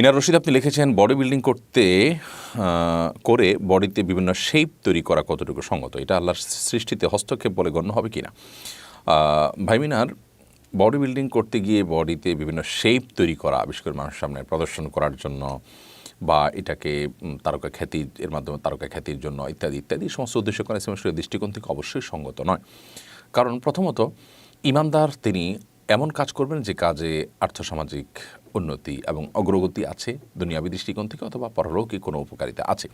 মিনার রশিদ আপনি লিখেছেন body building করতে করে বডিতে বিভিন্ন শেপ তৈরি করা কতটুকু সঙ্গত? এটা আল্লাহর সৃষ্টিতে হস্তক্ষেপ বলে গণ্য হবে কিনা? আহ, ভাই মিনার বডি বিল্ডিং করতে গিয়ে বডিতে বিভিন্ন শেপ তৈরি করা আবিষ্কার করে মানুষের সামনে প্রদর্শন করার জন্য বা এটাকে তারকা খ্যাতি এর মাধ্যমে তারকা খ্যাতির জন্য ইত্যাদি ইত্যাদি সমস্ত উদ্দেশ্য করে ইসলামের দৃষ্টিকোণ থেকে অবশ্যই সঙ্গত নয়। কারণ প্রথমত ইমানদার তিনি এমন কাজ করবেন যে কাজে আর্থসামাজিক উন্নতি এবং অগ্রগতি আছে দুনিয়াবি দৃষ্টিকোণ থেকে অথবা পরলৌকিক কোনো উপকারিতা আছে।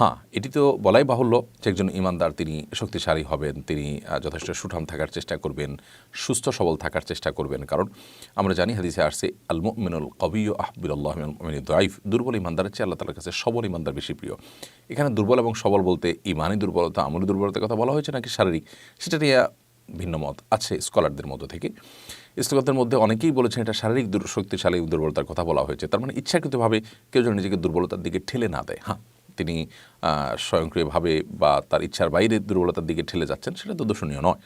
হ্যাঁ এটি তো বলাই বাহুল্য যে একজন ইমানদার তিনি শক্তিশালী হবেন, তিনি যথেষ্ট সুঠাম থাকার চেষ্টা করবেন, সুস্থ সবল থাকার চেষ্টা করবেন। কারণ আমরা জানি হাদিসে আসছে আল মুমিনুল কবিউ আহবুল্লাহ দাইফ, দুর্বল ইমানদারের চেয়ে আল্লাহ তালার কাছে সবল ইমানদার বেশি প্রিয়। এখানে দুর্বল এবং সবল বলতে ইমানই দুর্বলতা আমলি দুর্বলতার কথা বলা হয়েছে নাকি শারীরিক? সেটা নিয়ে ভিন্ন মত আছে স্কলারদের মধ্য থেকে। স্কলারদের মধ্যে অনেকেই বলেছেন এটা শারীরিক শক্তিশালী দুর্বলতার কথা বলা হয়েছে। তার মানে ইচ্ছাকৃতভাবে কেউ যেন নিজেকে দুর্বলতার দিকে ঠেলে না দেয়। হ্যাঁ তিনি স্বয়ংক্রিয়ভাবে বা তার ইচ্ছার বাইরে দুর্বলতার দিকে ঠেলে যাচ্ছেন, সেটা তো দোষণীয় নয়।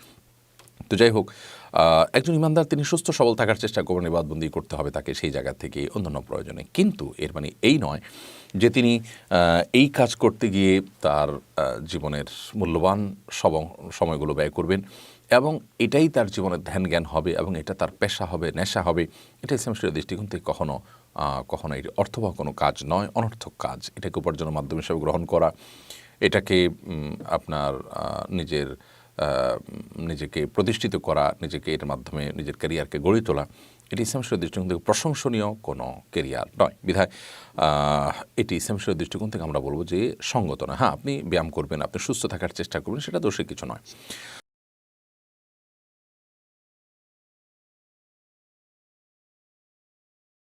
তো যাই হোক একজন ইমানদার তিনি সুস্থ সবল থাকার চেষ্টা করবেন এবাদবন্দি করতে হবে তাকে সেই জায়গা থেকে অন্যান্য প্রয়োজনে। কিন্তু এর মানে এই নয় যে তিনি এই কাজ করতে গিয়ে তার জীবনের মূল্যবান সব- সময়গুলো ব্যয় করবেন এবং এটাই তার জীবনের ধ্যান জ্ঞান হবে এবং এটা তার পেশা হবে, নেশা হবে। এটা ইসলাম শরীরের দৃষ্টিকোণ থেকে কখনো কখনো এটি অর্থবহ কোনো কাজ নয়, অনর্থক কাজ। এটাকে উপার্জনের মাধ্যম হিসেবে গ্রহণ করা। এটাকে আপনার নিজের নিজেকে প্রতিষ্ঠিত করা, নিজেকে এর মাধ্যমে নিজের ক্যারিয়ারকে গড়ে তোলা, এটি ইসলামশীল দৃষ্টিকোণ থেকে প্রশংসনীয় কোনো কেরিয়ার নয়। বিধায় এটি ইসলামশীল দৃষ্টিকোণ থেকে আমরা বলব যে সঙ্গত নয়। হ্যাঁ আপনি ব্যায়াম করবেন, আপনি সুস্থ থাকার চেষ্টা করবেন, সেটা দোষের কিছু নয়।